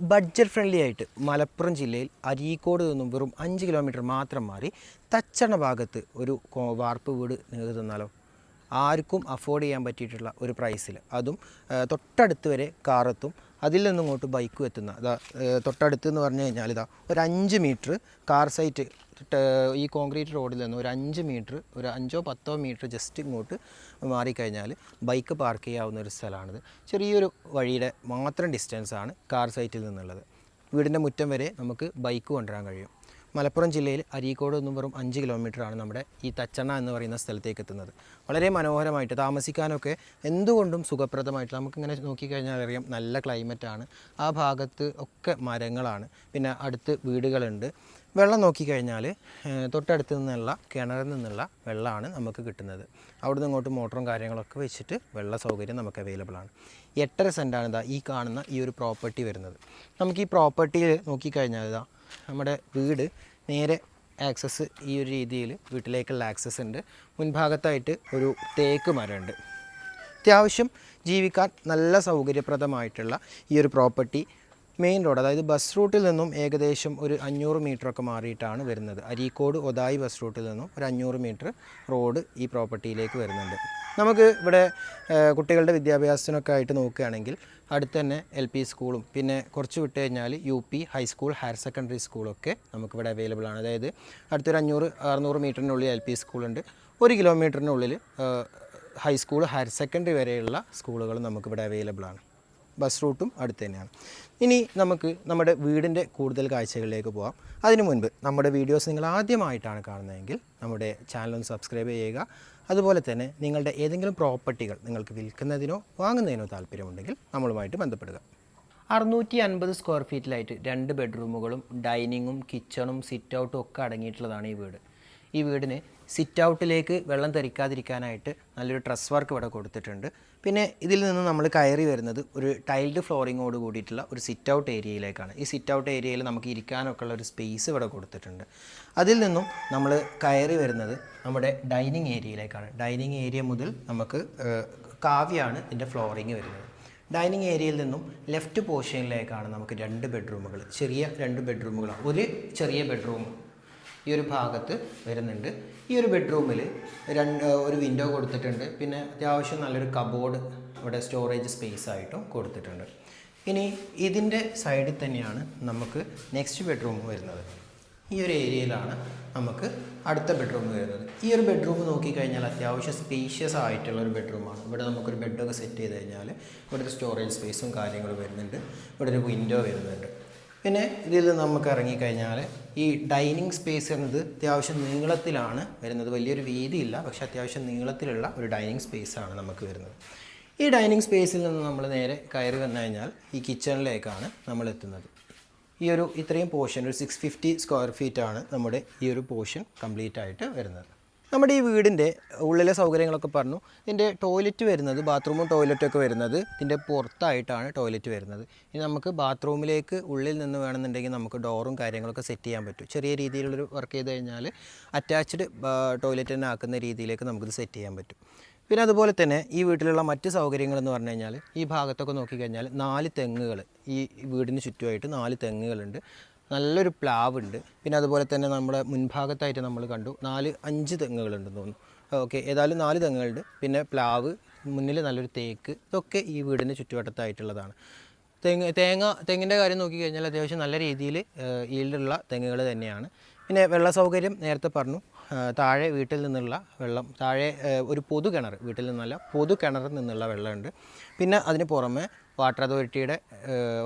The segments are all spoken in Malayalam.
ബഡ്ജറ്റ് ഫ്രണ്ട്ലി ആയിട്ട് മലപ്പുറം ജില്ലയിൽ അരീക്കോട് നിന്നും വെറും അഞ്ച് കിലോമീറ്റർ മാത്രം മാറി തച്ചണ ഭാഗത്ത് ഒരു വാർപ്പ് വീട് നിങ്ങൾക്ക് തന്നാലോ ആർക്കും അഫോർഡ് ചെയ്യാൻ പറ്റിയിട്ടുള്ള ഒരു പ്രൈസിൽ അതും തൊട്ടടുത്ത് വരെ കാറെത്തും അതിൽ നിന്നും ഇങ്ങോട്ട് ബൈക്കും എത്തുന്ന അതാ തൊട്ടടുത്ത് എന്ന് പറഞ്ഞു കഴിഞ്ഞാൽ ഇതാ ഒരു അഞ്ച് മീറ്റർ കാർ സൈറ്റ് ഈ കോൺക്രീറ്റ് റോഡിൽ നിന്ന് ഒരു അഞ്ച് മീറ്റർ ഒരു അഞ്ചോ പത്തോ മീറ്റർ ജസ്റ്റ് ഇങ്ങോട്ട് മാറിക്കഴിഞ്ഞാൽ ബൈക്ക് പാർക്ക് ചെയ്യാവുന്ന ഒരു സ്ഥലമാണിത്. ചെറിയൊരു വഴിയുടെ മാത്രം ഡിസ്റ്റൻസാണ് കാർ സൈറ്റിൽ നിന്നുള്ളത്. വീടിന്റെ മുറ്റം വരെ നമുക്ക് ബൈക്ക് കൊണ്ടുവരാൻ കഴിയും. മലപ്പുറം ജില്ലയിൽ അരീക്കോട് നിന്നും വെറും അഞ്ച് കിലോമീറ്ററാണ് നമ്മുടെ ഈ തച്ചണ്ണ എന്ന് പറയുന്ന സ്ഥലത്തേക്ക് എത്തുന്നത്. വളരെ മനോഹരമായിട്ട് താമസിക്കാനൊക്കെ എന്തുകൊണ്ടും സുഖപ്രദമായിട്ട് നമുക്കിങ്ങനെ നോക്കിക്കഴിഞ്ഞാൽ അറിയാം നല്ല ക്ലൈമറ്റാണ് ആ ഭാഗത്ത് ഒക്കെ മരങ്ങളാണ്. പിന്നെ അടുത്ത് വീടുകളുണ്ട്. വെള്ളം നോക്കിക്കഴിഞ്ഞാൽ തൊട്ടടുത്ത് നിന്നുള്ള കിണറിൽ നിന്നുള്ള വെള്ളമാണ് നമുക്ക് കിട്ടുന്നത്. അവിടുന്ന് ഇങ്ങോട്ട് മോട്ടറും കാര്യങ്ങളൊക്കെ വെച്ചിട്ട് വെള്ള സൗകര്യം നമുക്ക് അവൈലബിൾ ആണ്. എട്ടര സെന്റാണ് ഇതാ ഈ കാണുന്ന ഈ ഒരു പ്രോപ്പർട്ടി വരുന്നത്. നമുക്ക് ഈ പ്രോപ്പർട്ടിയിൽ നോക്കിക്കഴിഞ്ഞാൽ ഇതാ നമ്മുടെ വീട് നേരെ ആക്സസ് ഈ ഒരു രീതിയിൽ വീട്ടിലേക്കുള്ള ആക്സസ് ഉണ്ട്. മുൻഭാഗത്തായിട്ട് ഒരു തേക്ക് മരമുണ്ട്. അത്യാവശ്യം ജീവിക്കാൻ നല്ല സൗകര്യപ്രദമായിട്ടുള്ള ഈ ഒരു പ്രോപ്പർട്ടി മെയിൻ റോഡ് അതായത് ബസ് റൂട്ടിൽ നിന്നും ഏകദേശം ഒരു അഞ്ഞൂറ് മീറ്ററൊക്കെ മാറിയിട്ടാണ് വരുന്നത്. അരീക്കോട് ഒതായി ബസ് റൂട്ടിൽ നിന്നും ഒരു അഞ്ഞൂറ് മീറ്റർ റോഡ് ഈ പ്രോപ്പർട്ടിയിലേക്ക് വരുന്നുണ്ട്. നമുക്ക് ഇവിടെ കുട്ടികളുടെ വിദ്യാഭ്യാസത്തിനൊക്കെ ആയിട്ട് നോക്കുകയാണെങ്കിൽ അടുത്ത് തന്നെ എൽ പി സ്കൂളും പിന്നെ കുറച്ച് വിട്ട് കഴിഞ്ഞാൽ U P high school higher secondary സ്കൂളൊക്കെ നമുക്കിവിടെ അവൈലബിൾ ആണ്. അതായത് അടുത്തൊരു അഞ്ഞൂറ് അറുന്നൂറ് മീറ്ററിനുള്ളിൽ എൽ പി സ്കൂളുണ്ട്. ഒരു കിലോമീറ്ററിനുള്ളിൽ ഹൈസ്കൂൾ ഹയർ സെക്കൻഡറി വരെയുള്ള സ്കൂളുകൾ നമുക്കിവിടെ അവൈലബിൾ ആണ്. ബസ് റൂട്ടും അടുത്ത് തന്നെയാണ്. ഇനി നമുക്ക് നമ്മുടെ വീടിന്റെ കൂടുതൽ കാഴ്ചകളിലേക്ക് പോകാം അതിനു മുൻപ് നമ്മുടെ വീഡിയോസ് നിങ്ങൾ ആദ്യമായിട്ടാണ് കാണുന്നതെങ്കിൽ നമ്മുടെ ചാനൽ ഒന്ന് സബ്സ്ക്രൈബ് ചെയ്യുക. അതുപോലെ തന്നെ നിങ്ങളുടെ ഏതെങ്കിലും പ്രോപ്പർട്ടികൾ നിങ്ങൾക്ക് വിൽക്കുന്നതിനോ വാങ്ങുന്നതിനോ താല്പര്യമുണ്ടെങ്കിൽ നമ്മളുമായിട്ട് ബന്ധപ്പെടുക. അറുന്നൂറ്റി അൻപത് സ്ക്വയർ ഫീറ്റിലായിട്ട് രണ്ട് ബെഡ്റൂമുകളും ഡൈനിങ്ങും കിച്ചണും സിറ്റ് ഔട്ടും ഒക്കെ അടങ്ങിയിട്ടുള്ളതാണ് ഈ വീട്. ഈ വീടിന് സിറ്റ് ഔട്ടിലേക്ക് വെള്ളം തെറിക്കാതിരിക്കാനായിട്ട് നല്ലൊരു ട്രസ് വർക്ക് ഇവിടെ കൊടുത്തിട്ടുണ്ട്. പിന്നെ ഇതിൽ നിന്ന് നമ്മൾ കയറി വരുന്നത് ഒരു ടൈൽഡ് ഫ്ലോറിങ്ങോട് കൂടിയിട്ടുള്ള ഒരു സിറ്റ് ഔട്ട് ഏരിയയിലേക്കാണ്. ഈ സിറ്റ് ഔട്ട് ഏരിയയിൽ നമുക്ക് ഇരിക്കാനൊക്കെ ഉള്ള ഒരു സ്പേസ് ഇവിടെ കൊടുത്തിട്ടുണ്ട്. അതിൽ നിന്നും നമ്മൾ കയറി വരുന്നത് നമ്മുടെ ഡൈനിങ് ഏരിയയിലേക്കാണ്. ഡൈനിങ് ഏരിയ മുതൽ നമുക്ക് കാവ്യാണ് ഇതിന്റെ ഫ്ലോറിങ് വരുന്നത്. ഡൈനിങ് ഏരിയയിൽ നിന്നും ലെഫ്റ്റ് പോർഷനിലേക്കാണ് നമുക്ക് രണ്ട് ബെഡ്റൂമുകൾ ചെറിയ രണ്ട് ബെഡ്റൂമുകൾ ഒരു ചെറിയ ബെഡ്റൂം ഈ ഒരു ഭാഗത്ത് വരുന്നുണ്ട്. ഈ ഒരു ബെഡ്റൂമിൽ രണ്ട് ഒരു വിൻഡോ കൊടുത്തിട്ടുണ്ട്. പിന്നെ അത്യാവശ്യം നല്ലൊരു കബോർഡ് ഇവിടെ സ്റ്റോറേജ് സ്പേസ് ആയിട്ടും കൊടുത്തിട്ടുണ്ട്. ഇനി ഇതിന്റെ സൈഡിൽ തന്നെയാണ് നമുക്ക് നെക്സ്റ്റ് ബെഡ്റൂം വരുന്നത്. ഈ ഒരു ഏരിയയിലാണ് നമുക്ക് അടുത്ത ബെഡ്റൂം വരുന്നത്. ഈ ഒരു ബെഡ്റൂം നോക്കിക്കഴിഞ്ഞാൽ അത്യാവശ്യം സ്പേഷ്യസ് ആയിട്ടുള്ള ഒരു ബെഡ്റൂമാണ് ഇവിടെ നമുക്കൊരു ബെഡൊക്കെ സെറ്റ് ചെയ്ത് കഴിഞ്ഞാൽ ഇവിടെ ഒരു സ്റ്റോറേജ് സ്പേസും കാര്യങ്ങളും വരുന്നുണ്ട്. ഇവിടെ ഒരു വിൻഡോ വരുന്നുണ്ട്. പിന്നെ ഇതിൽ നമുക്ക് ഇറങ്ങിക്കഴിഞ്ഞാൽ ഈ ഡൈനിങ് സ്പേസ് എന്നത് അത്യാവശ്യം നീളത്തിലാണ് വരുന്നത്. വലിയൊരു വീതിയില്ല പക്ഷേ അത്യാവശ്യം നീളത്തിലുള്ള ഒരു ഡൈനിങ് സ്പേസാണ് നമുക്ക് വരുന്നത്. ഈ ഡൈനിങ് സ്പേസിൽ നിന്ന് നമ്മൾ നേരെ കയറി വന്നു കഴിഞ്ഞാൽ ഈ കിച്ചണിലേക്കാണ് നമ്മൾ എത്തുന്നത്. ഈ ഒരു ഇത്രയും പോർഷൻ ഒരു സിക്സ് ഫിഫ്റ്റി സ്ക്വയർ ഫീറ്റാണ് നമ്മുടെ ഈ ഒരു പോർഷൻ കംപ്ലീറ്റ് ആയിട്ട് വരുന്നത്. നമ്മുടെ ഈ വീടിന്റെ ഉള്ളിലെ സൗകര്യങ്ങളൊക്കെ പറഞ്ഞു. ഇതിന്റെ ടോയ്ലറ്റ് വരുന്നത് ബാത്റൂമും ടോയ്ലറ്റും ഒക്കെ വരുന്നത് ഇതിന്റെ പുറത്തായിട്ടാണ് ടോയ്ലറ്റ് വരുന്നത്. ഇനി നമുക്ക് ബാത്റൂമിലേക്ക് ഉള്ളിൽ നിന്ന് വേണമെന്നുണ്ടെങ്കിൽ നമുക്ക് ഡോറും കാര്യങ്ങളൊക്കെ സെറ്റ് ചെയ്യാൻ പറ്റും. ചെറിയ രീതിയിലുള്ളൊരു വർക്ക് ചെയ്ത് കഴിഞ്ഞാൽ അറ്റാച്ച്ഡ് ടോയ്ലറ്റ് തന്നെ ആക്കുന്ന രീതിയിലേക്ക് നമുക്കിത് സെറ്റ് ചെയ്യാൻ പറ്റും. പിന്നെ അതുപോലെ തന്നെ ഈ വീട്ടിലുള്ള മറ്റ് സൗകര്യങ്ങൾ എന്ന് പറഞ്ഞു കഴിഞ്ഞാൽ ഈ ഭാഗത്തൊക്കെ നോക്കിക്കഴിഞ്ഞാൽ നാല് തെങ്ങുകൾ ഈ വീടിന് ചുറ്റുമായിട്ട് നാല് തെങ്ങുകളുണ്ട്. നല്ലൊരു പ്ലാവ് ഉണ്ട് പിന്നെ അതുപോലെ തന്നെ നമ്മുടെ മുൻഭാഗത്തായിട്ട് നമ്മൾ കണ്ടു നാല് അഞ്ച് തെങ്ങുകളുണ്ടെന്ന് തോന്നുന്നു. ഓക്കെ ഏതായാലും നാല് തെങ്ങുകളുണ്ട്. പിന്നെ പ്ലാവ് മുന്നിൽ നല്ലൊരു തേക്ക്. ഇതൊക്കെ ഈ വീടിന്റെ ചുറ്റുവട്ടത്തായിട്ടുള്ളതാണ്. തെങ്ങ് തേങ്ങ തെങ്ങിന്റെ കാര്യം നോക്കിക്കഴിഞ്ഞാൽ അത്യാവശ്യം നല്ല രീതിയിൽ ഈൽഡുള്ള തെങ്ങുകൾ തന്നെയാണ്. പിന്നെ വെള്ള സൗകര്യം നേരത്തെ പറഞ്ഞു. താഴെ വീട്ടിൽ നിന്നുള്ള വെള്ളം താഴെ ഒരു പൊതു കിണർ വീട്ടിൽ നിന്നല്ല പൊതു കിണറിൽ നിന്നുള്ള വെള്ളമുണ്ട്. പിന്നെ അതിന് പുറമെ വാട്ടർ അതോറിറ്റിയുടെ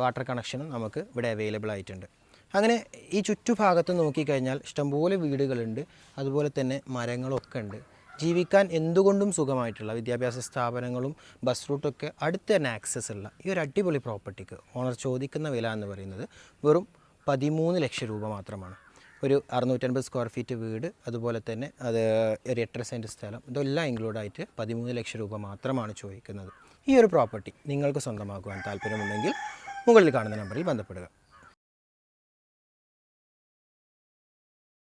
വാട്ടർ കണക്ഷനും നമുക്ക് ഇവിടെ അവൈലബിൾ ആയിട്ടുണ്ട്. അങ്ങനെ ഈ ചുറ്റുഭാഗത്ത് നോക്കിക്കഴിഞ്ഞാൽ ഇഷ്ടംപോലെ വീടുകളുണ്ട്. അതുപോലെ തന്നെ മരങ്ങളൊക്കെ ഉണ്ട്. ജീവിക്കാൻ എന്തുകൊണ്ടും സുഖമായിട്ടുള്ള വിദ്യാഭ്യാസ സ്ഥാപനങ്ങളും ബസ് റൂട്ടൊക്കെ അടുത്ത് തന്നെ ആക്സസ് ഉള്ള ഈ ഒരു അടിപൊളി പ്രോപ്പർട്ടിക്ക് ഓണർ ചോദിക്കുന്ന വില എന്ന് പറയുന്നത് വെറും പതിമൂന്ന് ലക്ഷം രൂപ മാത്രമാണ്. ഒരു അറുന്നൂറ്റൻപത് സ്ക്വയർ ഫീറ്റ് വീട് അതുപോലെ തന്നെ അത് ഒരു എട്ടര സെന്റ് സ്ഥലം ഇതെല്ലാം ഇൻക്ലൂഡ് ആയിട്ട് പതിമൂന്ന് ലക്ഷം രൂപ മാത്രമാണ് ചോദിക്കുന്നത്. ഈ ഒരു പ്രോപ്പർട്ടി നിങ്ങൾക്ക് സ്വന്തമാക്കുവാൻ താല്പര്യമുണ്ടെങ്കിൽ മുകളിൽ കാണുന്ന നമ്പറിൽ ബന്ധപ്പെടുക.